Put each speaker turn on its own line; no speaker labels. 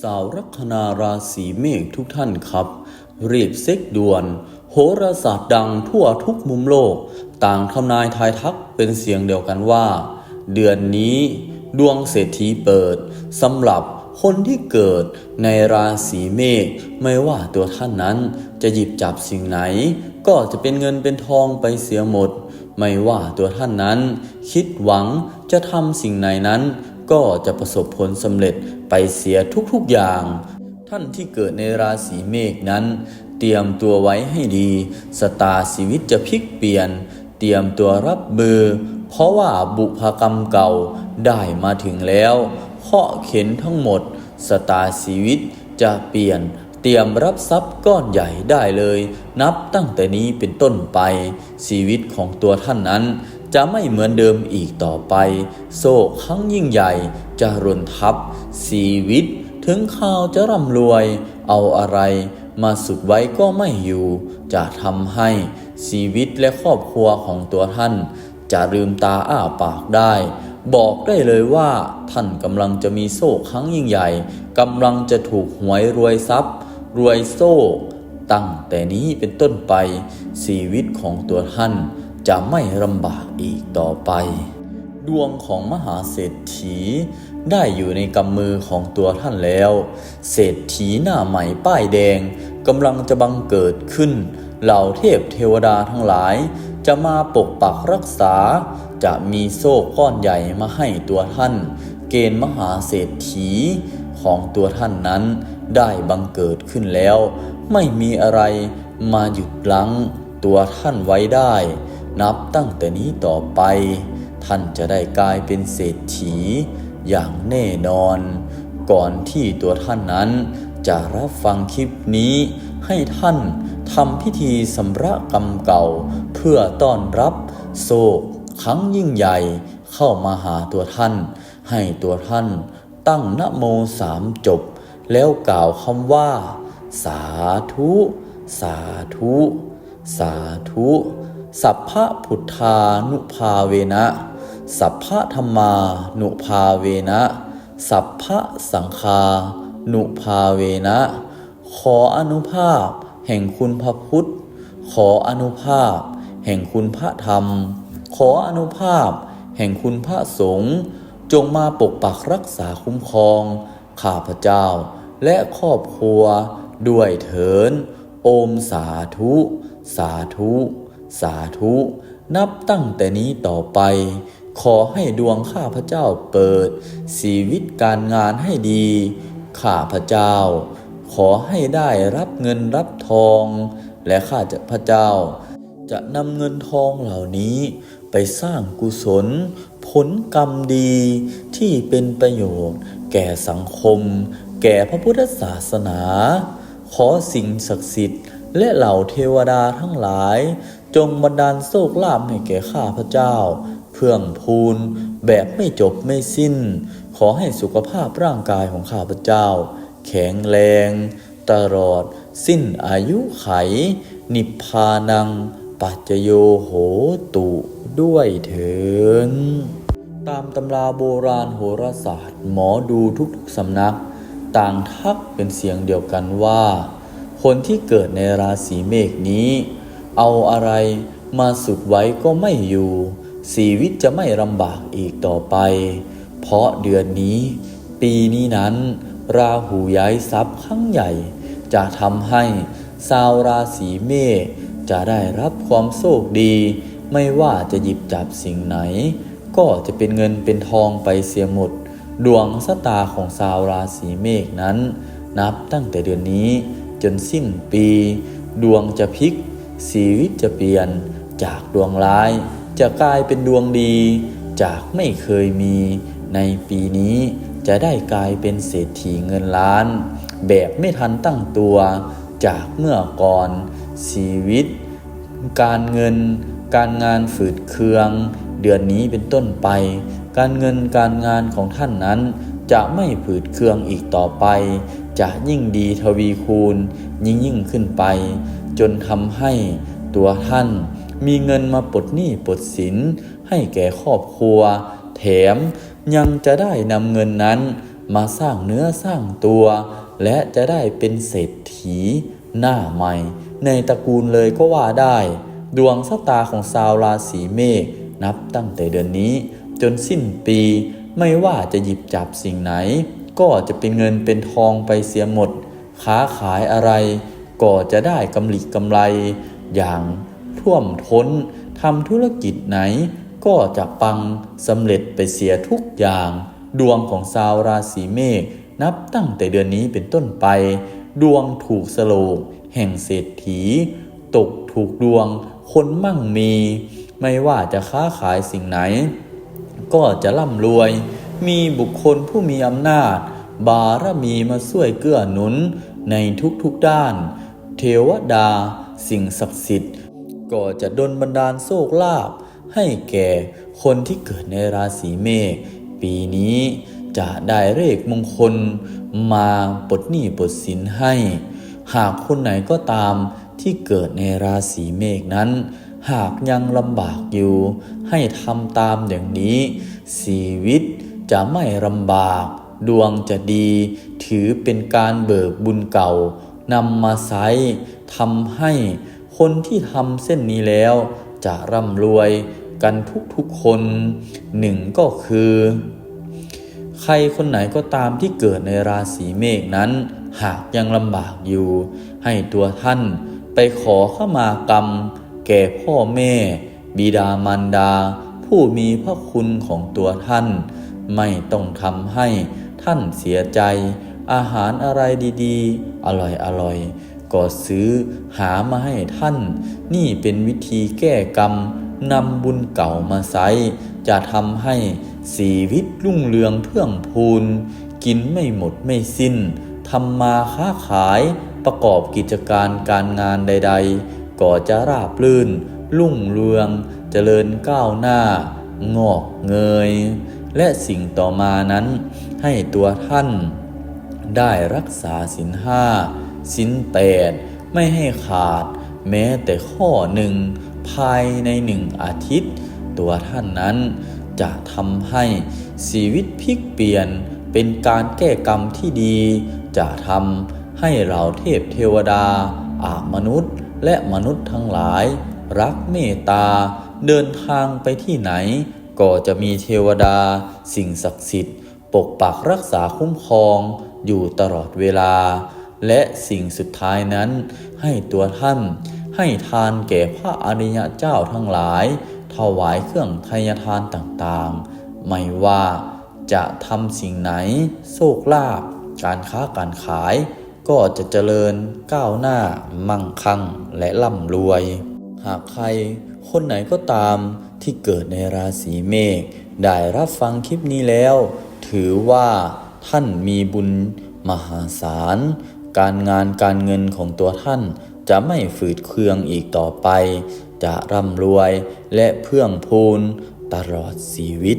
สาวลัคนาราศีเมษทุกท่านครับ รีบเซ็กด่วน โหราศาสตร์ดังทั่วทุกมุมโลก ต่างทำนายทายทักเป็นเสียงเดียวกันว่า เดือนนี้ดวงเศรษฐีเปิดสำหรับคนที่เกิดในราศีเมษไม่ว่าตัวท่านนั้นจะหยิบจับสิ่งไหน ก็จะเป็นเงินเป็นทองไปเสียหมด ไม่ว่าตัวท่านนั้น คิดหวังจะทำสิ่งไหนนั้น ก็จะประสบผลสำเร็จ ไปเสียทุกๆอย่าง ท่านที่เกิดในราศีเมษนั้น เตรียมตัวไว้ให้ดีสตาชีวิตจะพลิกเปลี่ยน เตรียมตัวรับมือ เพราะว่าบุพกรรมเก่าได้มาถึงแล้วเคาะเข็นทั้งหมดสตาชีวิตจะเปลี่ยนเตรียมรับทรัพย์ก้อนใหญ่ได้เลย นับตั้งแต่นี้เป็นต้นไป ชีวิตของตัวท่านนั้น จะไม่เหมือนเดิมอีกต่อไป โศกครั้งยิ่งใหญ่ จะรุนทับชีวิต ถึงข่าวจะร่ำรวย เอาอะไรมาสุดไว้ก็ไม่อยู่ จะทำให้ชีวิตและครอบครัวของตัวท่าน จะลืมตาอ้าปากได้ บอกได้เลยว่า ท่านกำลังจะมีโซ่ครั้งยิ่งใหญ่กำลังจะถูกหวยรวยทรัพย์ รวยโซ่ตั้งแต่นี้เป็นต้นไปชีวิตของตัวท่านจะไม่ลำบากอีกต่อไป ดวงของมหาเศรษฐี ได้อยู่ในกำมือของตัวท่านแล้ว เศรษฐีหน้าใหม่ป้ายแดงกำลังจะบังเกิดขึ้น เหล่าเทพเทวดาทั้งหลาย จะมาปกปักรักษา จะมีโซ่ก้อนใหญ่มาให้ตัวท่าน เกณฑ์มหาเศรษฐีของตัวท่านนั้น ได้บังเกิดขึ้นแล้ว ไม่มีอะไรมาหยุดลังตัวท่านไว้ได้ นับตั้งแต่นี้ต่อไป ท่านจะได้กลายเป็นเศรษฐี อย่างแน่นอน ก่อนที่ตัวท่านนั้น จะรับฟังคลิปนี้ให้ท่านทำพิธีสำระกรรมเก่า เพื่อต้อนรับโศกครั้งยิ่งใหญ่เข้ามาหาตัวท่าน ให้ตัวท่านตั้งนโมสามจบ แล้วกล่าวคำว่า สาธุ สาธุ สาธุ สัพพะพุทธานุภาเวนะ สัพพะธรรมานุภาเวนะ สัพพะสังฆานุภาเวนะ ขออนุภาพแห่งคุณพระพุทธ ขออนุภาพ แห่งคุณพระธรรม ขออนุภาพ แห่งคุณพระสงฆ์จงมาปกปักรักษาคุ้มครอง ข้าพเจ้า และครอบครัว ด้วยเถิน โอมสาธุ สาธุ สาธุ นับตั้งแต่นี้ต่อไป ขอให้ดวงข้าพเจ้าเปิด ชีวิตการงานให้ดี ข้าพเจ้า ขอให้ได้รับเงินรับทอง และข้าจะพเจ้า จะนำเงินทองเหล่านี้ ไปสร้างกุศล ผลกรรมดีที่เป็นประโยชน์ แก่สังคม แก่พระพุทธศาสนา ขอสิ่งศักดิ์สิทธิ์และเหล่าเทวดาทั้งหลาย จงบันดาลโชคลาภให้แก่ข้าพเจ้า เพื่องพูนแบบไม่จบไม่สิ้น ขอให้สุขภาพร่างกายของข้าพเจ้า แข็งแรง ตลอด สิ้นอายุไข นิพพานัง ปัจจโยโหตุด้วยเถินตามตำราโบราณโหราศาสตร์ หมอดูทุกๆสำนัก ต่างทักเป็นเสียงเดียวกันว่า คนที่เกิดในราศีเมษนี้ เอาอะไรมาสุดไว้ก็ไม่อยู่ ชีวิตจะไม่ลำบากอีกต่อไป เพราะเดือนนี้ ปีนี้นั้น ราหูย้ายทรัพย์ครั้งใหญ่ จะทำให้ชาวราศีเมษจะได้รับความโชคดี ไม่ว่าจะหยิบจับสิ่งไหน ก็จะเป็นเงินเป็นทองไปเสียหมด ดวงสตาของชาวราศีเมษนั้น นับตั้งแต่เดือนนี้จนสิ้นปี ดวงจะพลิกชีวิตจะเปลี่ยนจากดวงร้าย จะกลายเป็นดวงดี จากไม่เคยมีในปีนี้จะได้กลายเป็นเศรษฐีเงินล้าน แบบไม่ทันตั้งตัวจากเมื่อก่อนชีวิต การเงิน การงานฝืดเคือง เดือนนี้เป็นต้นไป การเงินการงานของท่านนั้น จะไม่ผืดเคืองอีกต่อไป จะยิ่งดีทวีคูณยิ่งยิ่งขึ้นไป จนทำให้ตัวท่าน มีเงินมาปลดหนี้ปลดสินให้แก่ครอบครัว แถมยังจะได้นำเงินนั้น มาสร้างเนื้อสร้างตัว และจะได้เป็นเศรษฐี หน้าใหม่ ในตระกูลเลยก็ว่าได้ ดวงชะตาของชาวราศีเมษนับตั้งแต่เดือนนี้ จนสิ้นปีไม่ว่าจะหยิบจับสิ่งไหน ก็จะเป็นเงินเป็นทองไปเสียหมด ค้าขายอะไร ก็จะได้กำลิกำไรอย่าง ท่วมท้นทำธุรกิจไหน ก็จะปังสำเร็จไปเสียทุกอย่าง ดวงของชาวราศีเมษนับตั้งแต่เดือนนี้เป็นต้นไป ดวงถูกสโลก แห่งเศรษฐี ตกถูกดวง คนมั่งมี ไม่ว่าจะค้าขายสิ่งไหน ก็จะร่ำรวย มีบุคคลผู้มีอำนาจ บารมีมาช่วยเกื้อหนุนในทุกๆด้าน เทวดา สิ่งศักดิ์สิทธิ์ ก็จะดลบันดาลโชคลาภให้แก่คนที่เกิดในราศีเมษปีนี้จะได้เลขมงคลมาปลดหนี้ปลดสินให้ หากคนไหนก็ตามที่เกิดในราศีเมษนั้น หากยังลำบากอยู่ ให้ทำตามอย่างนี้ชีวิตจะไม่ลำบาก ดวงจะดี ถือเป็นการเบิกบุญเก่านำมาใช้ทำให้ คนที่ทำเส้นนี้แล้วจะร่ำรวยกันทุกๆคนหนึ่งก็คือ ใครคนไหนก็ตามที่เกิดในราศีเมษนั้น หากยังลำบากอยู่ ให้ตัวท่านไปขอเข้ามากรรม แก่พ่อแม่ บิดามารดา ผู้มีพระคุณของตัวท่าน ไม่ต้องทำให้ท่านเสียใจ อาหารอะไรดีๆ อร่อยๆ ก็ซื้อหามาให้ท่าน นี่เป็นวิธีแก้กรรมนำบุญเก่ามาใช้จะทำให้ชีวิตรุ่งเรืองเพื่องพูน กินไม่หมดไม่สิ้นทำมาค้าขายประกอบกิจการการงานใด ๆ ก็จะราบรื่น รุ่งเรืองเจริญก้าวหน้า งอกเงย และสิ่งต่อมานั้นให้ตัวท่าน ได้รักษาสินห้า สินแปดไม่ให้ขาด แม้แต่ข้อหนึ่งภายในหนึ่งอาทิตย์ ตัวท่านนั้นจะทำให้ชีวิตพลิกเปลี่ยนเป็นการแก้กรรมที่ดี จะทำให้เราเทพเทวดา อามนุษย์ และมนุษย์ทั้งหลาย รักเมตตา เดินทางไปที่ไหน ก็จะมีเทวดา สิ่งศักดิ์สิทธิ์ ปกปักรักษาคุ้มครองอยู่ตลอดเวลา และสิ่งสุดท้ายนั้น ให้ตัวท่าน ให้ทานแก่พระอริยเจ้าทั้งหลาย ถวายเครื่องทายทานต่างๆ ไม่ว่าจะทำสิ่งไหน โชคลาภการค้าการขาย ก็จะเจริญก้าวหน้า มั่งคั่งและร่ำรวย หากใครคนไหนก็ตามที่เกิดในราศีเมษได้รับฟังคลิปนี้แล้ว ถือว่าท่านมีบุญมหาศาล การงานการเงินของตัวท่านจะไม่ฝืดเคืองอีกต่อไป จะร่ำรวยและเพื่องพูนตลอดชีวิต